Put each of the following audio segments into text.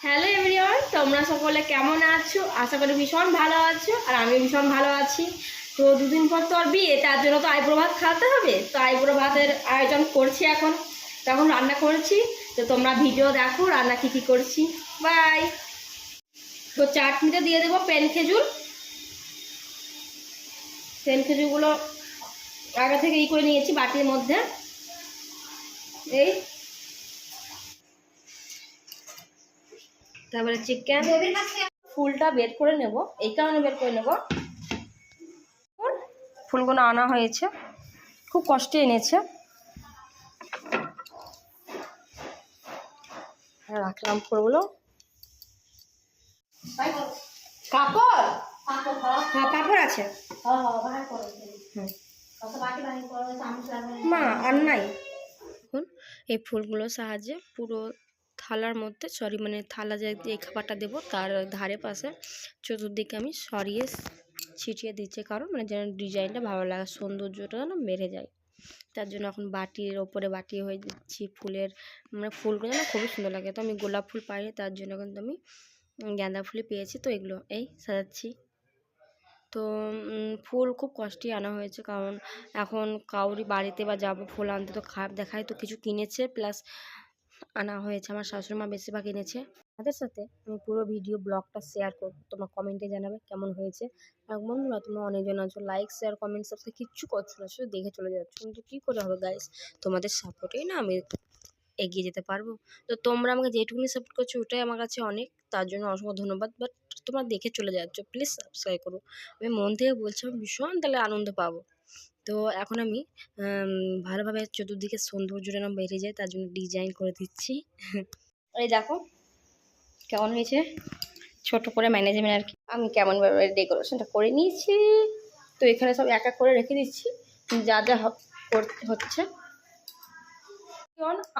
Hello everyone তোমরা সকলে কেমন আছো? আশা করি ভীষণ ভালো আছো, আর আমি ভীষণ ভালো আছি। তো দুদিন পর তো আর বিয়ে, তার জন্য তো আইব্রো ভাত খাওয়াতে হবে। তো আইব্রো ভাতের আয়োজন করছি এখন। তখন রান্না করছি। তো তোমরা ভিডিও দেখো, রান্না কী কী করছি। বাই তো চাটনিতে দিয়ে দেবো পেন খেজুর। পেন খেজুরগুলো আগে থেকে ই করে নিয়েছি বাটির মধ্যে। এই তারপরে চিকেন ফুলটা বের করে নেব। এই কারণে বের করে নেব। ফুল, ফুলগুলো আনা হয়েছে। খুব কষ্টে এনেছে। রাখলাম ফুলগুলো। কাপড়? হ্যাঁ আছে। মা, আর নাই। এই ফুলগুলোর সাহায্যে পুরো থালার মধ্যে সরি মানে থালা যে খাবারটা দেবো, তার ধারে পাশে চতুর্দিকে আমি সরিয়ে ছিটিয়ে দিচ্ছি কারণ মানে যেন ডিজাইনটা ভালো লাগে, সৌন্দর্যটা যেন বেড়ে যায়। তার জন্য এখন বাটির ওপরে বাটি হয়ে দিচ্ছি ফুলের মানে ফুলগুলো যেন খুবই সুন্দর লাগে। তো আমি গোলাপ ফুল পাইনি, তার জন্য কিন্তু আমি গাঁদা ফুলই পেয়েছি। তো এগুলো, এই সাজাচ্ছি। তো ফুল খুব কষ্টে আনা হয়েছে কারণ এখন কাউরি বাড়িতে বা যাব, ফুল আনতে তো খারাপ দেখায় তো কিছু কিনেছে প্লাস আনা হয়েছে, আমার শাশুড়ি মা বেশিরভাগ এনেছে। তাদের সাথে আমি পুরো ভিডিও ব্লগটা শেয়ার করব, তোমরা কমেন্টে জানাবে কেমন হয়েছে। আর বন্ধুরা, তোমরা অনেকজন আছো লাইক শেয়ার কমেন্ট সাবস্ক্রাইব কিচ্ছু করছ না, শুধু দেখে চলে যাচ্ছ। কিন্তু কী করে হবে গাইস তোমাদের সাপোর্টেই না আমি এগিয়ে যেতে পারব? তো তোমরা আমাকে যেটুকুনি সাপোর্ট করছ, ওটাই আমার কাছে অনেক। তার জন্য অসংখ্য ধন্যবাদ বাট তোমরা দেখে চলে যাচ্ছ। প্লিজ সাবস্ক্রাইব করো। আমি মন থেকে বলছি, আমি ভীষণ তাহলে আনন্দ পাবো। তো এখন আমি ভালোভাবে চতুর্দিকে সৌন্দর্য যেন বেড়ে যায়, তার জন্য ডিজাইন করে দিচ্ছি। এই দেখো, কেমন হয়েছে? ছোট করে ম্যানেজমেন্ট আর কি। আমি কেমনভাবে ডেকোরেশনটা করে নিয়েছি। তো এখানে সব এক এক করে রেখে দিচ্ছি, যা যা হচ্ছে।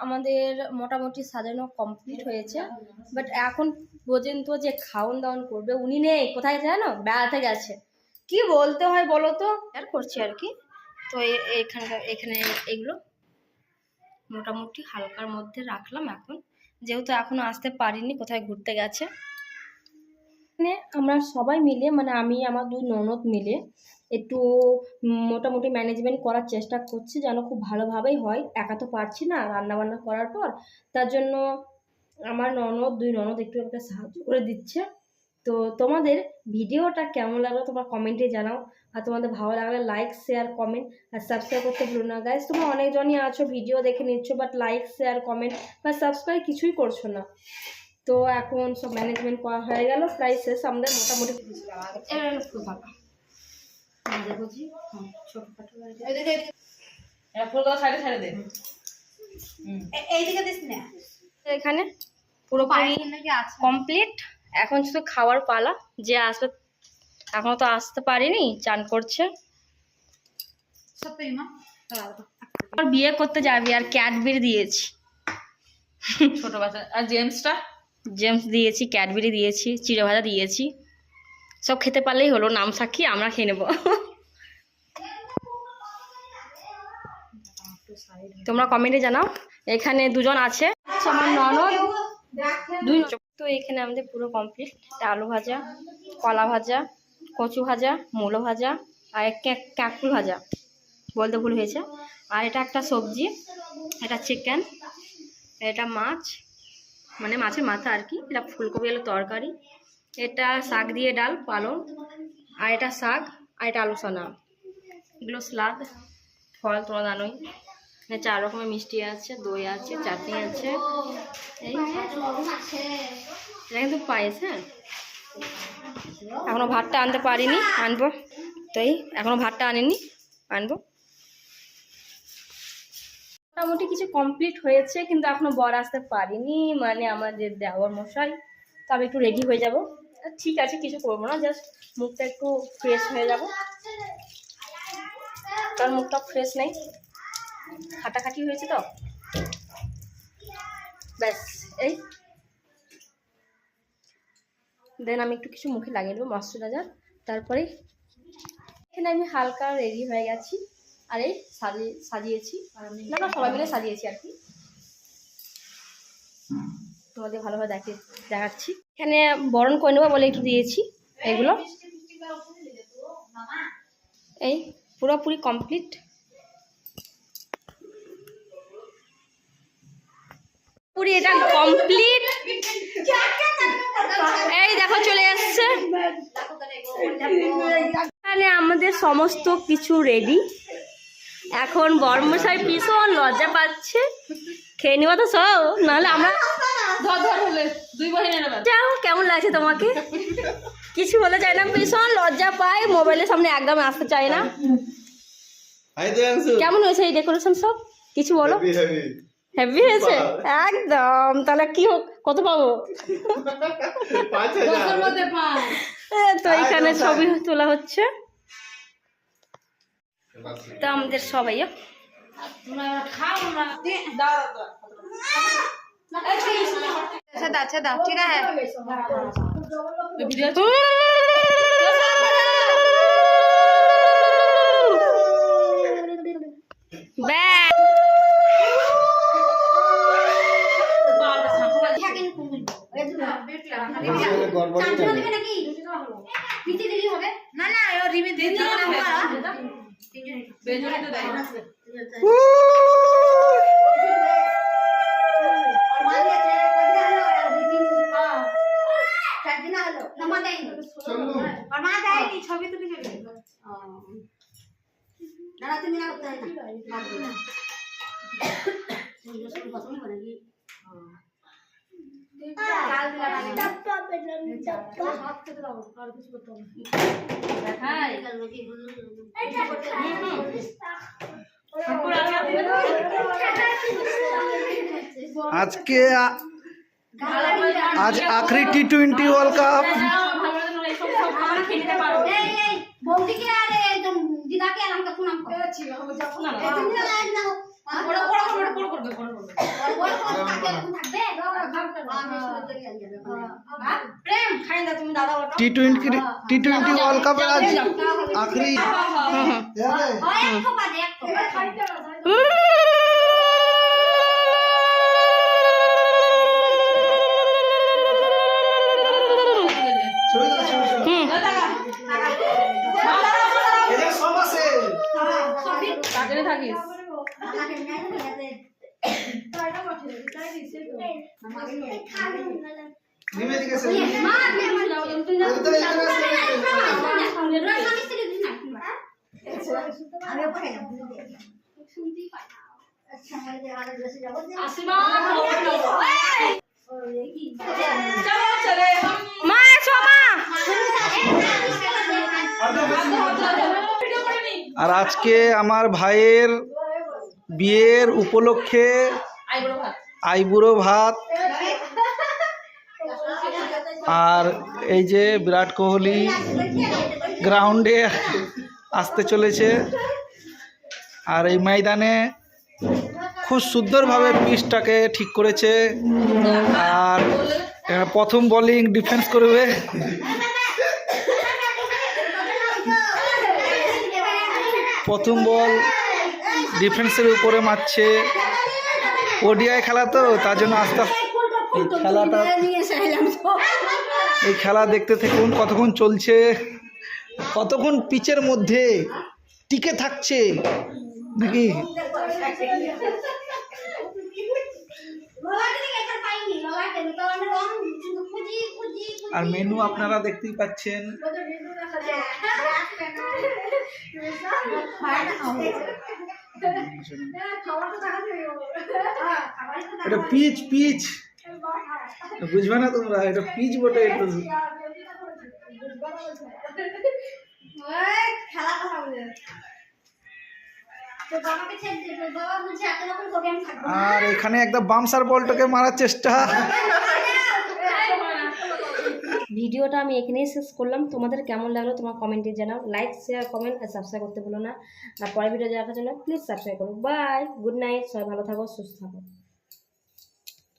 আমাদের মোটামুটি সাজানো কমপ্লিট হয়েছে বাট এখন পর্যন্ত যে খাওয়ান দাওয়ান করবে, উনি নেই। কোথায় জানো? বেড়াতে গেছে। কি বলতে হয় বলো তো? আর করছি আর কি। তো এখানকার এখানে এগুলো মোটামুটি হালকার মধ্যে রাখলাম এখন। যেহেতু এখনও আসতে পারিনি, কোথায় ঘুরতে গেছে। মানে আমরা সবাই মিলে মানে আমি, আমার দুই ননদ মিলে একটু মোটামুটি ম্যানেজমেন্ট করার চেষ্টা করছি যেন খুব ভালোভাবেই হয়। একা তো পারছি না রান্না বান্না করার পর। তার জন্য আমার ননদ, দুই ননদ একটু একটা সাহায্য করে দিচ্ছে। তো তোমাদের ভিডিওটা কেমন লাগল তোমরা কমেন্টে জানাও। আর তোমাদের ভালো লাগলে লাইক শেয়ার কমেন্ট আর সাবস্ক্রাইব করতে ভুলো না গাইজ তোমরা অনেকজনই আছো ভিডিও দেখে নিচ্ছ বাট লাইক শেয়ার কমেন্ট বা সাবস্ক্রাইব কিছুই করছ না। তো এখন সব ম্যানেজমেন্ট করা হয়ে গেল প্রায় শেষ। আমাদের মোটামুটি এখানে পুরোপুরি কমপ্লিট এখন শুধু খাওয়ার পালা যে আসবে এখনও তো আসতে পারিনি চান করছে। আর বিয়ে করতে যাবি আর ক্যাডবেরি দিয়েছি। ছোট বাচ্চা। আর জেমসটা? জেমস দিয়েছি ক্যাডবেরি দিয়েছি চিড়ে ভাজা দিয়েছি। সব খেতে পারলেই হলো নাম সাক্ষী আমরা খেয়ে নেব। তোমরা কমেন্টে জানাও এখানে দুজন আছে আমার ননদ দুই তো এখানে আমাদের পুরো কমপ্লিট আলু ভাজা কলা ভাজা কচু ভাজা, মূলো ভাজা আর একটা কাকুল ভাজা। বলতে ভুল হয়েছে। আর এটা একটা সবজি, এটা চিকেন এটা মাছ মানে মাছের মাথা আর কি। এটা ফুলকপি আলু তরকারি, এটা শাক দিয়ে ডাল, পালং, আর এটা শাক, আর এটা আলু সানা এগুলো স্লাদ, ফল, তোমরা জানোই। এখানে চার রকমের মিষ্টি আছে, দই আছে, চাটনি আছে। এই। এটা কিন্তু পায়েস হ্যাঁ? এখনও ভাতটা আনতে পারিনি, আনব। তো এই এখনও ভাতটা আনিনি, আনব। মোটামুটি কিছু কমপ্লিট হয়েছে, কিন্তু এখনও বর আসতে পারিনি মানে আমাদের দেওয়ার মশাই। তো আমি একটু রেডি হয়ে যাব। ঠিক আছে, কিছু করব না জাস্ট মুখটা একটু ফ্রেশ হয়ে যাব। কারণ মুখটা ফ্রেশ নেই। খাটাখাটি হয়েছে তো। ব্যাস, এই দেন আমি একটু কিছু মুখে লাগিয়ে নেব ময়শ্চারাইজার। তারপরে এখানে আমি হালকা রেডি হয়ে গেছি। আর এই সাজিয়ে সাজিয়েছি। না না, সবাই মিলে সাজিয়েছি আর কি। তোমাদের ভালোভাবে দেখে, দেখাচ্ছি। এখানে বরণ করে নেব বলে একটু দিয়েছি এগুলো। এই পুরোপুরি কমপ্লিট। পুরি এটা কমপ্লিট। এই দেখো চলে এসছে। এখানে আমাদের সমস্ত কিছু রেডি এখন বর্মশাই ভীষণ লজ্জা পাচ্ছে। খেয়ে নিবা তো সব নাহলে আমরা ধর ধর হলে দুই বহিনের এবার যাও কেমন লাগছে তোমাকে? কিছু বলে চাই না ভীষণ লজ্জা পায়। মোবাইলের সামনে একদম আসতে চায় না। কেমন হয়েছে এই ডেকোরেশন সব? কিছু বলো। হ্যাপি হয়েছে? একদম তাহলে কি হোক? কত পাবো মধ্যে পাঁচ এ, তো এখানে ছবি তোলা হচ্ছে তো আমাদের সবাই আচ্ছা আচ্ছা ঠিক দাও ছবি তুলে যাবে দাদা তুমি না করতে হয় না আজকে আ- আজ আখরি টি টোয়েন্টি ওয়ার্ল্ড কাপ এই এই বৌদিকে আর একদম দিদাকে আর আমাকে প্রণাম করো তুমি না লাইট দাও বড় বড় বড় বড় করবে বড়। করবে বড় বড়। থাকবে? এরকম থাকবে আমি শুনতে গেল হ্যাঁ। প্রেম খাই না তুমি দাদা ওটা T twenty T twenty world কাপের আজ আখরি। হয় থোপা কাজে থাকিস আমাকে নিয়ে যাবে মা আপনি আমার যাও তুমি যাও রোজ আমি স্ত্রী দিন না আমি পড়ে যাব শুনতেই পাই না আচ্ছা আমি আর বসে যাব আসিমা চলো চলে মা এসো মা ভিডিও করে নি আর আজকে আমার ভাইয়ের বিয়ের উপলক্ষে আইবুড়ো ভাত আর এই যে বিরাট কোহলি গ্রাউন্ডে আসতে চলেছে। আর এই ময়দানে খুব সুন্দরভাবে পিচটাকে ঠিক করেছে। আর প্রথম বলিং ডিফেন্স করবে। প্রথম বল ডিফেন্সের উপরে মারছে। ওডিআই খেলা তো, তার জন্য আস্তে আস্তে খেলাটা এই খেলা দেখতে থাকুন, কতক্ষণ চলছে। কতক্ষণ পিচের মধ্যে টিকে থাকছে নাকি? আর মেনু আপনারা দেখতেই পাচ্ছেন। এটা পিচ পিচ। বুঝবে না তোমরা এটা পিচ বটে একটু আর এখানে একদম বামসার বলটাকে মারার চেষ্টা। ভিডিওটা আমি এখানেই শেষ করলাম। তোমাদের কেমন লাগল তোমার কমেন্টে জানাও। লাইক শেয়ার কমেন্ট আর সাবস্ক্রাইব করতে ভুলো না। আর পরের ভিডিও দেখার জন্য প্লিজ সাবস্ক্রাইব করো। বাই গুড নাইট সবাই ভালো থাকো, সুস্থ থাকো।